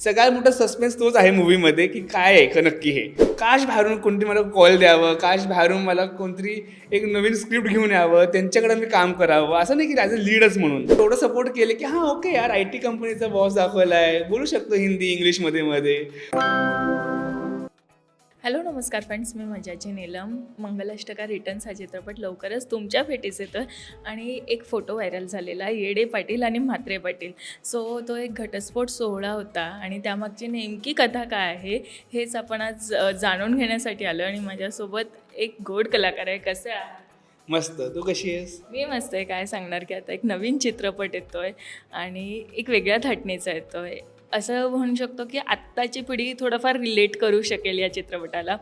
सगळ्यात मोठा सस्पेन्स तोच आहे मूवीमध्ये की काय आहे का नक्की हे. काश बाहेरून कोणतरी मला कॉल द्यावं काश बाहेरून मला कोणतरी एक नवीन स्क्रिप्ट घेऊन यावं त्यांच्याकडे मी काम करावं असं नाही की ॲज अ लीडच म्हणून. थोडं सपोर्ट केले की हां ओके यार आय टी कंपनीचा बॉस दाखवला आहे बोलू शकतो हिंदी इंग्लिशमध्ये मध्ये. हॅलो नमस्कार फ्रेंड्स. मी मजाची नीलम. मंगलाष्टका रिटर्न्स हा चित्रपट लवकरच तुमच्या भेटीस येतो आणि एक फोटो व्हायरल झालेला आहे. येडे पाटील आणि म्हात्रे पाटील. सो तो एक घटस्फोट सोहळा होता आणि त्यामागची नेमकी कथा काय आहे हेच आपण आज जाणून घेण्यासाठी आलो आणि माझ्यासोबत एक गोड कलाकार आहे. कसे आहात? मस्त. तू कशी आहेस? मी मस्त आहे. काय सांगणार की आता एक नवीन चित्रपट येतोय आणि एक वेगळ्या थाटणीचा येतोय. असं म्हणू शकतो की आत्ताची पिढी थोडंफार रिलेट करू शकेल या चित्रपटाला.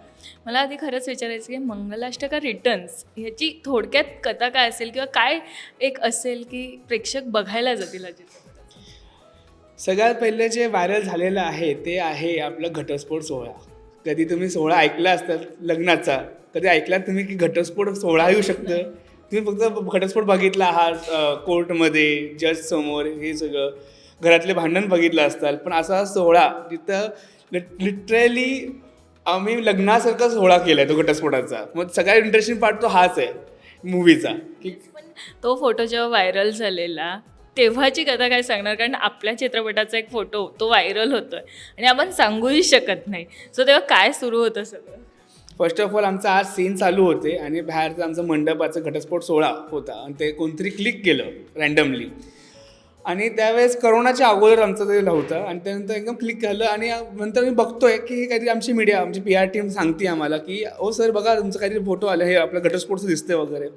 मला आधी खरंच विचारायचं की मंगलाष्टका रिटर्न्स ह्याची थोडक्यात कथा काय असेल किंवा काय एक असेल की प्रेक्षक बघायला जातील हा चित्रपट सगळ्यात पहिले जे व्हायरल झालेलं आहे ते आहे आपलं घटस्फोट सोहळा. कधी तुम्ही सोहळा ऐकला असतात लग्नाचा कधी ऐकलात तुम्ही की घटस्फोट सोहळा येऊ शकतं तुम्ही फक्त घटस्फोट बघितला आहात कोर्टमध्ये जज समोर हे सगळं. घरातले भांडण बघितलं असताल. पण असा सोहळा जिथं लिटरली आम्ही लग्नासारखा सोहळा केला आहे तो घटस्फोटाचा. मग सगळ्यात इंटरेस्टिंग पार्ट तो हाच आहे मूवीचा की तो फोटो जेव्हा व्हायरल झालेला तेव्हाची कथा काय सांगणार? कारण आपल्या चित्रपटाचा एक फोटो तो व्हायरल होतोय. आणि आपण सांगूही शकत नाही. सो तेव्हा काय सुरू होतं सगळं? फर्स्ट ऑफ ऑल आमचा आज सीन चालू होते आणि बाहेरचं आमचं मंडपाचं घटस्फोट सोहळा होता. आणि ते कोणतरी क्लिक केलं रँडमली आणि त्यावेळेस करोनाच्या अगोदर आमचं ते होतं. आणि त्यानंतर एकदम क्लिक झालं आणि नंतर मी बघतोय की हे काहीतरी आमची मीडिया आमची पी आर टीम सांगते आम्हाला की ओ सर बघा तुमचं काहीतरी फोटो आलं हे आपलं घटस्फोटचं दिसते वगैरे.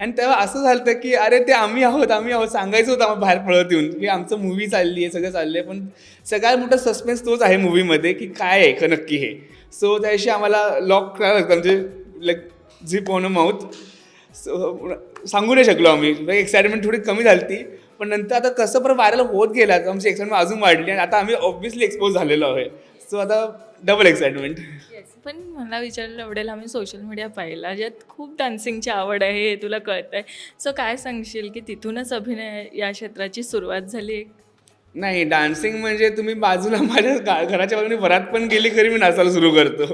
आणि तेव्हा असं झालं की अरे ते आम्ही आहोत आम्ही आहोत. सांगायचं होतं आम्हाला बाहेर पळत येऊन की आमचं मूवी चालली आहे सगळं चाललं आहे पण सगळ्यात मोठा सस्पेन्स तोच आहे मूवीमध्ये की काय आहे का नक्की हे. सो त्याविषयी आम्हाला लॉक करायला लागतं. म्हणजे like zip on mouth so सांगू नाही शकलो आम्ही. एक्साइटमेंट थोडी कमी झाली ती पण नंतर आता कसं पण व्हायरल होत गेला आमची एक्साइटमेंट अजून वाढली आणि आता आम्ही ऑब्व्हियसली एक्सपोज झालेलो आहे. सो आता डबल एक्साइटमेंट पण मला विचारलं आवडेल आम्ही सोशल मीडिया पाहिला ज्यात खूप डान्सिंगची आवड आहे हे तुला कळत आहे सो काय सांगशील की तिथूनच अभिनय या क्षेत्राची सुरुवात झाली एक? नाही डान्सिंग म्हणजे तुम्ही बाजूला माझ्या गा घराच्या बाजूने वरात पण गेली खरी मी नाचायला सुरू करतो.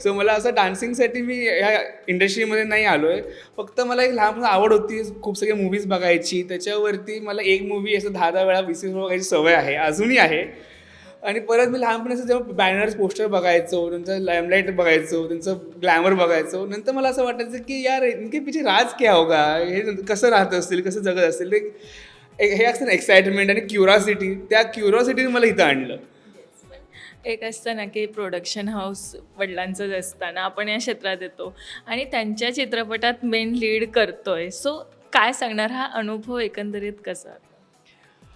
सो मला असं डान्सिंगसाठी मी ह्या इंडस्ट्रीमध्ये नाही आलो आहे फक्त मला एक लहानपणा आवड होती खूप सगळे मूवीज बघायची. त्याच्यावरती मला एक मूवी असं दहा दहा वेळा वीस वीस बघायची सवय आहे. अजूनही आहे. आणि परत मी लहानपणी जेव्हा बॅनर्स पोस्टर बघायचो त्यांचं लॅमलाईट बघायचो त्यांचं ग्लॅमर बघायचो नंतर मला असं वाटायचं की यार इनके पिछे राज क्या होगा? हे कसं राहत असतील कसं जगत असतील? ते हे असतं ना एक्साइटमेंट आणि क्युरॉसिटी त्या क्युरॉसिटीने मला इथं आणलं. एक असतं ना की प्रोडक्शन हाऊस वडिलांचंच असताना आपण या क्षेत्रात येतो आणि त्यांच्या चित्रपटात मेन लीड करतोय. सो काय सांगणार? हा अनुभव एकंदरीत कसा?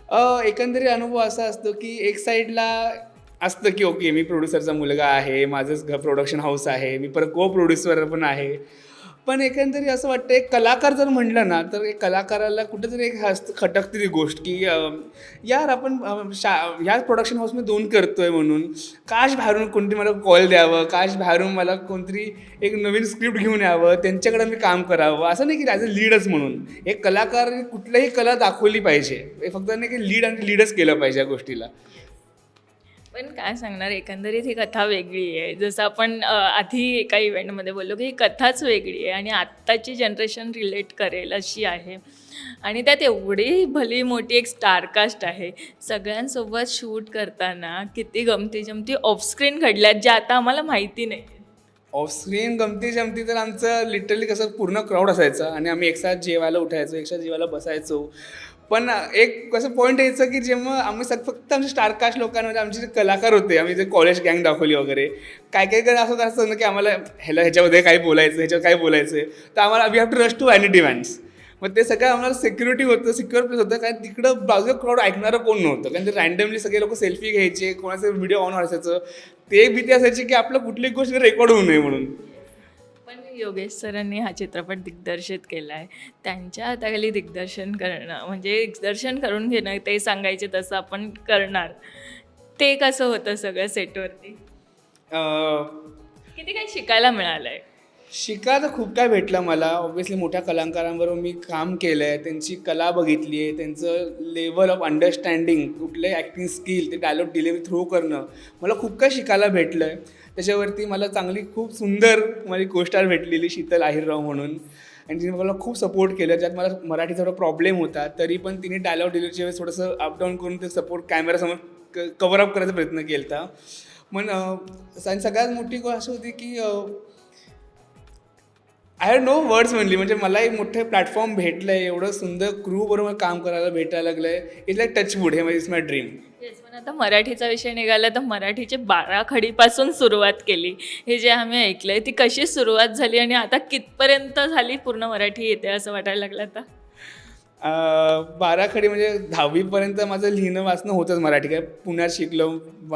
अ, एकंदरीत अनुभव असा असतो की एक साईडला असतं की ओके मी प्रोड्युसरचा मुलगा आहे माझंच घर प्रोडक्शन हाऊस आहे मी परत को प्रोड्युसर पण आहे. पण एकंदरीत असं वाटतं एक कलाकार जर म्हटलं ना तर एक कलाकाराला कुठेतरी एक हस्त खटकते ती गोष्ट की यार आपण शा ह्याच प्रोडक्शन हाऊसमध्ये दोन करतोय म्हणून. काश बाहेरून कोणतरी मला कॉल द्यावं काश बाहेरून मला कोणतरी एक नवीन स्क्रिप्ट घेऊन यावं त्यांच्याकडे मी काम करावं. असं नाही की ॲज अ लीडच म्हणून. एक कलाकार कुठल्याही कला दाखवली पाहिजे. हे फक्त नाही की लीड आणि लीडच केलं पाहिजे या गोष्टीला. पण काय सांगणार एकंदरीत ही कथा वेगळी आहे. जसं आपण आधी एका इव्हेंटमध्ये बोललो की ही कथाच वेगळी आहे आणि आत्ताची जनरेशन रिलेट करेल अशी आहे. आणि त्यात एवढी भली मोठी एक स्टारकास्ट आहे. सगळ्यांसोबत शूट करताना किती गमती जमती ऑफस्क्रीन घडल्यात ज्या आता आम्हाला माहिती नाही. ऑफस्क्रीन गमती जमती तर आमचं लिटरली कसं पूर्ण क्राऊड असायचं आणि आम्ही एकसाथ जेवायला उठायचो एकसाथ जेवायला बसायचो. पण एक कसं पॉईंट यायचं की जेव्हा आम्ही सग फक्त आमचे स्टारकास्ट लोकांमध्ये आमचे जे कलाकार होते आम्ही जे कॉलेज गँग दाखवली वगैरे काय काय काय असं असतं ना की आम्हाला ह्याला ह्याच्यामध्ये काय बोलायचं ह्याच्यावर काय बोलायचं तर आम्हाला we have to rush to any demands मग ते सगळं आम्हाला सिक्युरिटी होतं सिक्युअर प्लेस होतं कारण तिकडं बाजूला क्राऊड ऐकणारं कोण नव्हतं. कारण ते रँडमली सगळे लोक सेल्फी घ्यायचे कोणाचं व्हिडिओ ऑन असायचं. ते भीती असायची की आपलं कुठलीही गोष्ट रेकॉर्ड होऊ नये म्हणून. पण योगेश सरांनी हा चित्रपट दिग्दर्शित केला आहे. त्यांच्या हाताखाली दिग्दर्शन करणं म्हणजे दिग्दर्शन करून घेणं ते सांगायचे तसं आपण करणार. ते कसं होतं सगळं सेटवरती किती काही शिकायला मिळालं आहे शिकायला खूप काय भेटलं मला. ऑब्व्हियसली मोठ्या कलाकारांबरोबर मी काम केलं आहे त्यांची कला बघितली आहे. त्यांचं लेवल ऑफ अंडरस्टँडिंग कुठले ॲक्टिंग स्किल ते डायलॉग डिलिव्हरी थ्रू करणं मला खूप काय शिकायला भेटलं आहे त्याच्यावरती मला चांगली खूप सुंदर माझी कोस्टार भेटलेली शीतल आहिरराव म्हणून. आणि तिने मला खूप सपोर्ट केलं. ज्यात मला मराठीचा थोडा प्रॉब्लेम होता. तरी पण तिने डायलॉग डिलिव्हरीच्या वेळेस थोडंसं अपडाऊन करून ते सपोर्ट कॅमेरासमोर क कवर अप करायचा प्रयत्न केला होता पण सगळ्यात मोठी गोष्ट अशी होती की आय नो वर्ड्स म्हणली म्हणजे मला एक मोठे प्लॅटफॉर्म भेटलं आहे एवढं सुंदर क्रू बरोबर काम करायला भेटायला लागलं आहे इट्स लाईक टच वूड हे इज माय ड्रीम येस पण आता मराठीचा विषय निघाला तर मराठीचे बारा खडीपासून सुरुवात केली. हे जे आम्ही ऐकलंय ती कशी सुरुवात झाली आणि आता कितपर्यंत झाली पूर्ण मराठी येते असं वाटायला लागलं आता? बाराखडी म्हणजे दहावीपर्यंत माझं लिहिणं वाचणं होतंच मराठी. काय पुण्यात शिकलो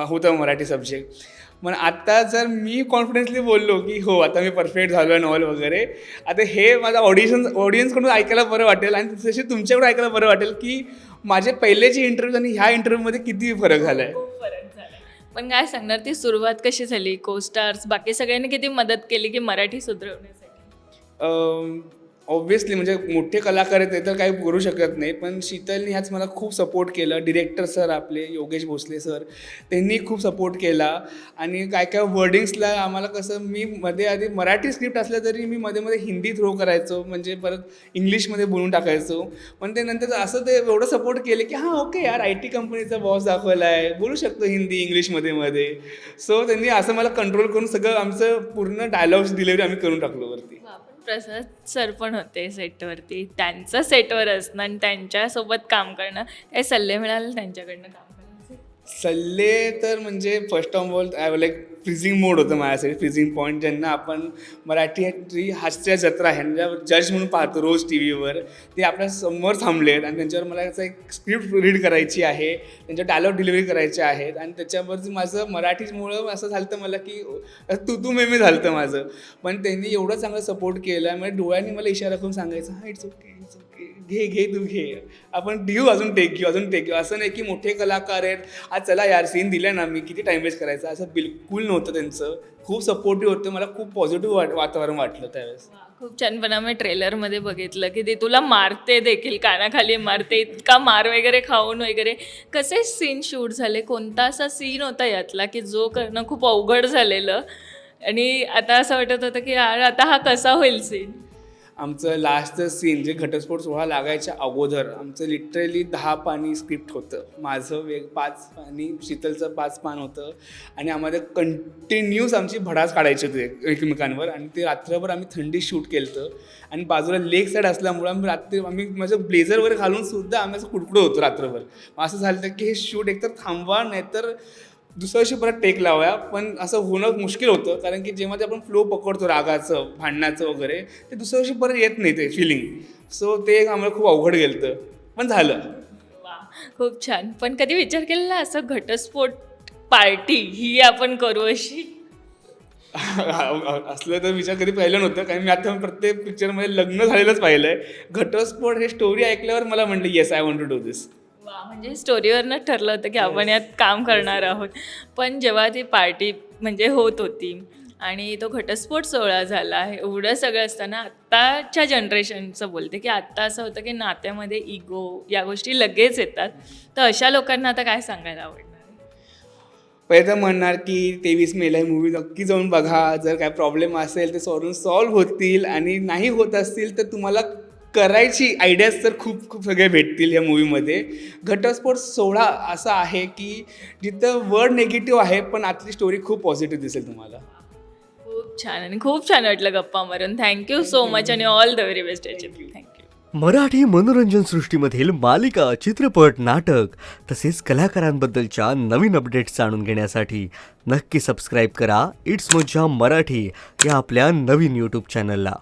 होतं मराठी सब्जेक्ट पण आता जर मी कॉन्फिडेन्सली बोललो की हो आता मी परफेक्ट झालो आहे नॉवल वगैरे आता हे माझं ऑडिशन ऑडियन्सकडून ऐकायला बरं वाटेल आणि तसे तुमच्याकडून ऐकायला बरं वाटेल की माझे पहिलेचे इंटरव्ह्यूज आणि ह्या इंटरव्ह्यूमध्ये किती फरक झाला आहे खूप फरक झाला पण काय सांगणार ती सुरुवात कशी झाली? को स्टार्स बाकी सगळ्यांनी किती मदत केली की मराठी सुधारवण्यासाठी? ऑब्व्हियसली म्हणजे मोठे कलाकार आहेत ते तर काही करू शकत नाही पण शीतलनी ह्याच मला खूप सपोर्ट केलं. डिरेक्टर सर आपले योगेश भोसले सर त्यांनी खूप सपोर्ट केला. आणि काय काय वर्डिंग्सला आम्हाला कसं मी मध्ये आधी मराठी स्क्रिप्ट असलं तरी मी मध्ये मध्ये हिंदी थ्रो करायचो म्हणजे परत इंग्लिशमध्ये बोलून टाकायचो. पण ते नंतर असं ते एवढं सपोर्ट केले की हां ओके यार आय टी कंपनीचा बॉस दाखवला आहे बोलू शकतो हिंदी इंग्लिशमध्ये मध्ये सो त्यांनी असं मला कंट्रोल करून सगळं आमचं पूर्ण डायलॉग्स डिलिव्हरी आम्ही करून टाकलो वरती. प्रसाद सर पण होते सेटवरती. त्यांचं सेटवर असणं आणि त्यांच्यासोबत काम करणं हे सल्ले मिळाले त्यांच्याकडनं काम. सल्ले तर म्हणजे first of all I like freezing mode होतं माझ्यासाठी फ्रिझिंग पॉईंट ज्यांना आपण मराठी हास्य जत्रा आहे ज्या जज म्हणून पाहतो रोज टी व्हीवर ते आपल्यासमोर थांबलेत आणि त्यांच्यावर मला असं एक स्क्रिप्ट रीड करायची आहे त्यांच्या डायलॉग डिलिव्हरी करायचे आहेत आणि त्याच्यावरती माझं मराठीमुळं असं झालं मला की तू तू मेमे झालं माझं. पण त्यांनी एवढं चांगलं सपोर्ट केलं म्हणजे डोळ्यांनी मला इशारा करून सांगायचं हा इट्स ओके इट्स ओके घे घे तू घे. आपण घेऊ अजून टेक घेऊ अजून टेक घेऊ असं नाही की मोठे कलाकार आहेत. आज चला यार सीन दिला ना मी किती टाइम वेस्ट करायचा? असं बिलकुल नव्हतं त्यांचं. खूप सपोर्टिव्ह होतं. मला खूप पॉझिटिव्ह वाट वातावरण वाटलं त्यावेळेस. खूप छान. पण आम्ही ट्रेलरमध्ये बघितलं की ते तुला मारते देखील. कानाखाली मारते. इतका मार वगैरे खाऊन वगैरे. कसे सीन शूट झाले? कोणता असा सीन होता यातला की जो करणं खूप अवघड झालेलं? आणि आता असं वाटत होतं की यार आता हा कसा होईल सीन आमचं लास्टचं सीन जे घटस्फोट सोहळा लागायच्या अगोदर आमचं लिटरली दहा पाणी स्क्रिप्ट होतं. माझं वेग पाच पाणी शीतलचं पाच पान होतं. आणि आम्हाला कंटिन्यूस आमची भडास काढायचे होते एकमेकांवर. आणि ते रात्रभर आम्ही थंडी शूट केलं आणि बाजूला लेक साईड असल्यामुळं आम्ही रात्री आम्ही माझं ब्लेझर वगैरे घालून सुद्धा आम्ही असं कुडकुडं होतो रात्रभर. मग असं झालं की हे शूट एकतर थांबवा नाहीतर दुसऱ्या दिवशी परत टेक लावूया. पण असं होणं मुश्किल होतं. कारण की जेव्हा ते आपण फ्लो पकडतो रागाचं भांडणाचं वगैरे ते दुसऱ्या दिवशी परत येत नाही ते फिलिंग सो ते एक आम्हाला खूप अवघड गेलं पण झालं. खूप छान. पण कधी विचार केलेला असं घटस्फोट पार्टी ही आपण करू अशी? असलं तर विचार कधी पाहिलं नव्हतं. कारण मी आता प्रत्येक पिक्चरमध्ये लग्न झालेलंच पाहिलं आहे घटस्फोट हे स्टोरी ऐकल्यावर मला म्हटलं yes I want to do this म्हणजे स्टोरीवरनं ठरलं होतं की आपण यात काम करणार आहोत. पण जेव्हा ती पार्टी म्हणजे होत होती आणि तो घटस्फोट सोहळा झाला एवढं सगळं असताना आत्ताच्या जनरेशनचं बोलते की आत्ता असं होतं की नात्यामध्ये इगो या गोष्टी लगेच येतात. तर अशा लोकांना आता काय सांगायला आवडणार? पहिले म्हणणार की तेवीस मेला ही मूवी नक्की जाऊन बघा. जर काय प्रॉब्लेम असेल ते सॉल्व सॉल्व्ह होतील आणि नाही होत असतील तर तुम्हाला करायची आयडियाज तर खूप खूप सगळे भेटतील या मूवीमध्ये घटस्फोट सोहळा असा आहे की जिथं वर्ड निगेटिव्ह आहे पण आतली स्टोरी खूप पॉझिटिव्ह दिसेल तुम्हाला. खूप छान आणि खूप छान वाटलं गप्पा मारून. थँक्यू सो मच आणि all the very best thank you Marathi मनोरंजन सृष्टीमधील मालिका चित्रपट नाटक तसेच कलाकारांबद्दलच्या नवीन अपडेट्स जाणून घेण्यासाठी नक्की सबस्क्राईब करा. इट्स मज्जा मराठी या आपल्या नवीन यूट्यूब चॅनलला